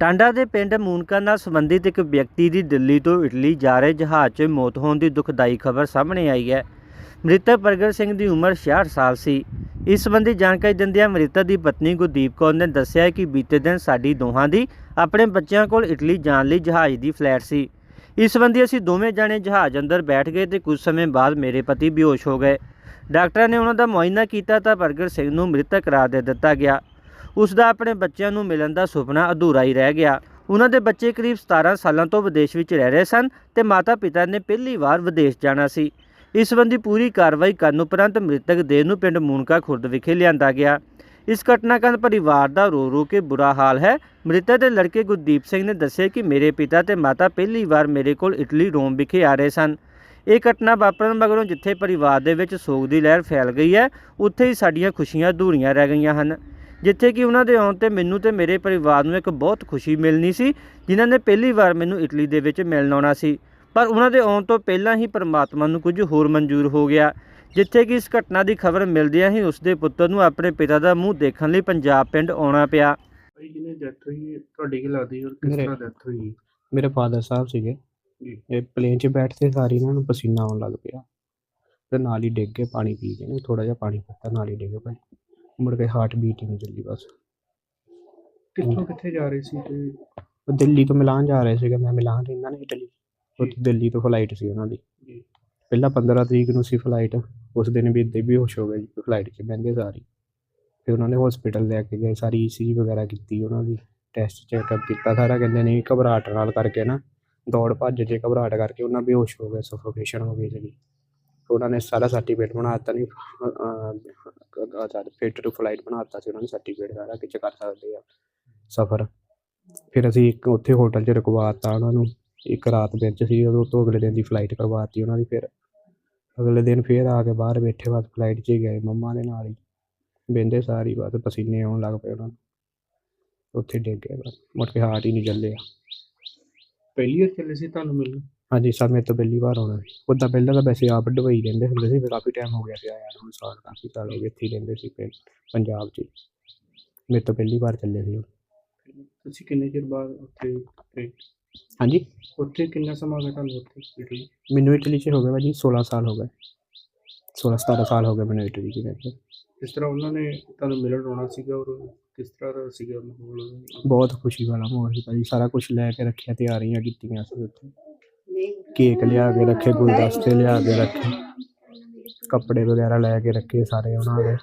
ਟਾਂਡਾ ਦੇ ਪਿੰਡ ਮੂਨਕਾ ਨਾਲ ਸੰਬੰਧਿਤ ਇੱਕ ਵਿਅਕਤੀ ਦੀ ਦਿੱਲੀ ਤੋਂ ਇਟਲੀ ਜਾ ਰਹੇ ਜਹਾਜ਼ 'ਚ ਮੌਤ ਹੋਣ ਦੀ ਦੁਖਦਾਈ ਖਬਰ ਸਾਹਮਣੇ ਆਈ ਹੈ। ਮ੍ਰਿਤਕ ਪ੍ਰਗਟ ਸਿੰਘ ਦੀ ਉਮਰ 66 ਸਾਲ ਸੀ। ਇਸ ਸੰਬੰਧੀ ਜਾਣਕਾਰੀ ਦਿੰਦਿਆਂ ਮ੍ਰਿਤਕ ਦੀ ਪਤਨੀ ਗੁਰਦੀਪ ਕੌਰ ਨੇ ਦੱਸਿਆ ਕਿ ਬੀਤੇ ਦਿਨ ਸਾਡੀ ਦੋਹਾਂ ਦੀ ਆਪਣੇ ਬੱਚਿਆਂ ਕੋਲ ਇਟਲੀ ਜਾਣ ਲਈ ਜਹਾਜ਼ ਦੀ ਫਲੈਟ ਸੀ। ਇਸ ਸੰਬੰਧੀ ਅਸੀਂ ਦੋਵੇਂ ਜਾਣੇ ਜਹਾਜ਼ ਅੰਦਰ ਬੈਠ ਗਏ ਤੇ ਕੁਝ ਸਮੇਂ ਬਾਅਦ ਮੇਰੇ ਪਤੀ ਬੇਹੋਸ਼ ਹੋ ਗਏ। ਡਾਕਟਰਾਂ ਨੇ ਉਹਨਾਂ ਦਾ ਮੁਆਇਨਾ ਕੀਤਾ ਤਾਂ ਪ੍ਰਗਟ ਸਿੰਘ ਨੂੰ ਮ੍ਰਿਤਕ ਕਰਾਰ ਦੇ ਦਿੱਤਾ ਗਿਆ। ਉਸ ਦਾ ਆਪਣੇ ਬੱਚਿਆਂ ਨੂੰ ਮਿਲਣ ਦਾ ਸੁਪਨਾ ਅਧੂਰਾ ਹੀ ਰਹਿ ਗਿਆ। ਉਹਨਾਂ ਦੇ ਬੱਚੇ ਕਰੀਬ 17 ਸਾਲਾਂ ਤੋਂ ਵਿਦੇਸ਼ ਵਿੱਚ ਰਹਿ ਰਹੇ ਸਨ ਤੇ ਮਾਤਾ-ਪਿਤਾ ਨੇ ਪਹਿਲੀ ਵਾਰ ਵਿਦੇਸ਼ ਜਾਣਾ ਸੀ। ਇਸ ਸੰਬੰਧੀ ਪੂਰੀ ਕਾਰਵਾਈ ਕਰਨ ਉਪਰੰਤ ਮ੍ਰਿਤਕ ਦੇਹ ਨੂੰ ਪਿੰਡ ਮੂਨਕਾ ਖੁਰਦ ਵਿਖੇ ਲਿਆਂਦਾ ਗਿਆ। ਇਸ ਘਟਨਾ ਕਾਰਨ ਪਰਿਵਾਰ ਦਾ ਰੋ ਰੋ ਕੇ ਬੁਰਾ ਹਾਲ ਹੈ। ਮ੍ਰਿਤਕ ਦੇ ਲੜਕੇ ਗੁਰਦੀਪ ਸਿੰਘ ਨੇ ਦੱਸਿਆ ਕਿ ਮੇਰੇ ਪਿਤਾ ਤੇ ਮਾਤਾ ਪਹਿਲੀ ਵਾਰ ਮੇਰੇ ਕੋਲ ਇਟਲੀ, ਰੋਮ ਵਿਖੇ ਆ ਰਹੇ ਸਨ। ਇਹ ਘਟਨਾ ਵਾਪਰਨ ਮਗਰੋਂ ਜਿੱਥੇ ਪਰਿਵਾਰ ਦੇ ਵਿੱਚ ਸੋਗ ਦੀ ਲਹਿਰ ਫੈਲ ਗਈ ਹੈ, ਉੱਥੇ ਹੀ ਸਾਡੀਆਂ ਖੁਸ਼ੀਆਂ ਅਧੂਰੀਆਂ ਰਹਿ ਗਈਆਂ ਹਨ। ਜਿੱਥੇ ਕਿ ਉਹਨਾਂ ਦੇ ਆਉਣ ਤੇ ਮੈਨੂੰ ਤੇ ਮੇਰੇ ਪਰਿਵਾਰ ਨੂੰ ਇੱਕ ਬਹੁਤ ਖੁਸ਼ੀ ਮਿਲਣੀ ਸੀ ਜਿਨ੍ਹਾਂ ਨੇ ਪਹਿਲੀ ਵਾਰ ਮੈਨੂੰ ਇਟਲੀ ਦੇ ਵਿੱਚ ਮਿਲਣ ਆਉਣਾ ਸੀ। ਪਰ ਉਹਨਾਂ ਦੇ ਆਉਣ ਤੋਂ ਪਹਿਲਾਂ ਹੀ ਪਰਮਾਤਮਾ ਨੂੰ ਕੁਝ ਹੋਰ ਮਨਜ਼ੂਰ ਹੋ ਗਿਆ ਜਿੱਥੇ ਕਿ ਇਸ ਘਟਨਾ ਦੀ ਖਬਰ ਮਿਲਦਿਆਂ ਹੀ ਉਸਦੇ ਪੁੱਤਰ ਨੂੰ ਆਪਣੇ ਪਿਤਾ ਦਾ ਮੂੰਹ ਦੇਖਣ ਲਈ ਪੰਜਾਬ ਪਿੰਡ ਆਉਣਾ ਪਿਆ। ਭਾਈ ਜਿਹਨੇ ਡੈਥ ਹੋਈ ਹੈ, ਤੁਹਾਡੀ ਕੀ ਲੱਗਦੀ ਔਰ ਕਿਸ ਮੇਰੇ- ਤਰ੍ਹਾਂ ਡੈਥ ਹੋਈ ਮੇਰੇ ਫਾਦਰ ਸਾਹਿਬ ਸੀਗੇ। ਜੀ। ਇਹ ਪਲੇਨ 'ਚ ਬੈਠਦੇ ਸਾਰੀ ਇਹਨਾਂ ਨੂੰ ਪਸੀਨਾ ਆਉਣ ਲੱਗ ਪਿਆ। ਤੇ ਨਾਲ ਹੀ ਡਿੱਗ ਕੇ ਪਾਣੀ ਪੀ ਕੇ ਨਾ ਥੋੜਾ ਜਿਹਾ ਪਾਣੀ ਪੀਤਾ ਨਾਲ ਹੀ ਡਿੱਗ ਪਏ ਮੁੜ ਕੇ ਹਾਰਟ ਬੀਟ ਹੀ ਨਹੀਂ ਚੱਲੀ ਬਸ। ਕਿੱਥੋਂ ਕਿੱਥੇ ਜਾ ਰਹੇ ਸੀ ਤੇ? ਉਹ ਦਿੱਲੀ ਤੋਂ ਮਿਲਾਨ ਜਾ ਰਹੇ ਸੀਗੇ ਮੈਂ ਮਿਲਾਨ ਰਹਿੰਦਾ ਨਾ ਇਟਲੀ ਉੱਥੇ ਦਿੱਲੀ ਤੋਂ ਫਲਾਈਟ ਸੀ ਉਹਨਾਂ ਦੀ। ਜੀ। ਪਹਿਲਾਂ 15 ਤਰੀਕ ਨੂੰ ਸੀ ਫਲਾਈਟ ਉਸ ਦਿਨ ਵੀ ਇੱਦਾਂ ਹੀ ਬੇਹੋਸ਼ ਹੋ ਗਏ ਫਲਾਈਟ 'ਚ ਬਹਿੰਦੇ ਸਾਰੀ। ਫਿਰ ਉਹਨਾਂ ਨੇ ਹਸਪੀਟਲ ਲੈ ਕੇ ਗਏ ਸਾਰੀ ਈਸੀਜੀ ਵਗੈਰਾ ਕੀਤੀ ਉਹਨਾਂ ਦੀ ਟੈਸਟ ਚੈੱਕਅਪ ਕੀਤਾ ਸਾਰਾ ਕਹਿੰਦੇ ਨਹੀਂ ਘਬਰਾਹਟ ਨਾਲ ਕਰਕੇ ਨਾ ਦੌੜ ਭੱਜ ਜੇ ਘਬਰਾਹਟ ਕਰਕੇ ਉਹਨਾਂ ਬੇਹੋਸ਼ ਹੋ ਗਏ ਸਫੋਕੇਸ਼ਨ ਹੋ ਗਈ ਜਿਹੜੀ ਉਹਨਾਂ ਨੇ ਸਾਰਾ ਸਰਟੀਫਿਕੇਟ ਬਣਾ ਦਿੱਤਾ ਨਹੀਂ ਫਿਟ ਟੂ ਫਲਾਈਟ ਬਣਾ ਦਿੱਤਾ ਸੀ, ਉਹਨਾਂ ਨੇ ਸਰਟੀਫਿਕੇਟ ਸਾਰਾ ਕਿ ਕਰ ਸਕਦੇ ਆ, ਸਫ਼ਰ। ਫਿਰ ਅਸੀਂ ਇੱਕ ਉੱਥੇ ਹੋਟਲ 'ਚ ਰੁਕਵਾਤਾ ਉਹਨਾਂ ਨੂੰ, ਇੱਕ ਰਾਤ ਵਿੱਚ ਸੀ ਉਦੋਂ ਤੋਂ ਅਗਲੇ ਦਿਨ ਦੀ ਫਲਾਈਟ ਕਰਵਾਤੀ ਉਹਨਾਂ ਦੀ ਫਿਰ। ਅਗਲੇ ਦਿਨ ਫਿਰ ਆ ਕੇ ਬਾਹਰ ਬੈਠੇ ਬਾਅਦ ਫਲਾਈਟ 'ਚ ਹੀ ਗਏ ਮੰਮਾ ਦੇ ਨਾਲ ਹੀ। ਬਹਿੰਦੇ ਸਾਰੀ ਬਾਤ ਪਸੀਨੇ ਆਉਣ ਲੱਗ ਪਏ ਉਹਨਾਂ ਨੂੰ। ਉੱਥੇ ਡਿੱਗ ਗਏ ਬਸ, ਮੁੜ ਕੇ ਹਾਰਟ ਹੀ ਨਹੀਂ ਚੱਲਿਆ ਪਹਿਲੀ ਵਾਰ ਚੱਲੇ ਸੀ ਤੁਹਾਨੂੰ ਮਿਲਣ? ਹਾਂਜੀ ਸਰ ਮੇਰੇ ਤੋਂ ਪਹਿਲੀ ਵਾਰ ਆਉਣਾ ਸੀ। ਉੱਦਾਂ ਪਹਿਲਾਂ ਤਾਂ ਵੈਸੇ ਆਪ ਦੁਬਈ ਰਹਿੰਦੇ ਹੁੰਦੇ ਸੀ ਫਿਰ ਕਾਫੀ ਟਾਈਮ ਹੋ ਗਿਆ ਸੀ ਆਇਆ ਨੂੰ ਸਾਲ ਕਾਫੀ ਸਾਲ ਹੋ ਗਏ ਇੱਥੇ ਹੀ ਰਹਿੰਦੇ ਸੀ ਪਿੰਡ ਪੰਜਾਬ 'ਚ ਹੀ। ਮੇਰੇ ਤੋਂ ਪਹਿਲੀ ਵਾਰ ਚੱਲੇ ਸੀ ਉਹ। ਤੁਸੀਂ ਕਿੰਨੇ ਚਿਰ ਬਾਅਦ ਉੱਥੇ ਗਏ? ਹਾਂਜੀ? ਉੱਥੇ ਕਿੰਨਾ ਸਮਾਂ ਹੋ ਗਿਆ ਤੁਹਾਨੂੰ ਉੱਥੇ ਇਟਲੀ ਮੈਨੂੰ ਇਟਲੀ 'ਚ ਹੋ ਗਏ ਭਾਜੀ 16 ਸਾਲ ਹੋ ਗਏ। 16 17 ਸਾਲ ਹੋ ਗਏ ਮੈਨੂੰ ਇਟਲੀ 'ਚ ਰਹਿੰਦੇ। ਕਿਸ ਤਰ੍ਹਾਂ ਉਹਨਾਂ ਨੇ ਤੁਹਾਨੂੰ ਮਿਲਣ ਆਉਣਾ ਸੀਗਾ ਔਰ ਕਿਸ ਤਰ੍ਹਾਂ ਦਾ ਸੀਗਾ ਮਾਹੌਲ? ਬਹੁਤ ਖੁਸ਼ੀ ਵਾਲਾ ਮਾਹੌਲ ਸੀ ਭਾਜੀ। ਸਾਰਾ ਕੁਝ ਲੈ ਕੇ ਰੱਖਿਆ ਤਿਆਰੀਆਂ ਕੀਤੀਆਂ ਸੀ ਉੱਥੇ। ਕੇਕ ਲਿਆ ਕੇ ਰੱਖੇ ਗੁਲਦਸਤੇ ਲਿਆ ਕੇ ਰੱਖੇ ਕੱਪੜੇ ਵਗੈਰਾ ਲੈ ਕੇ ਰੱਖੇ ਸਾਰੇ ਉਹਨਾਂ ਦੇ।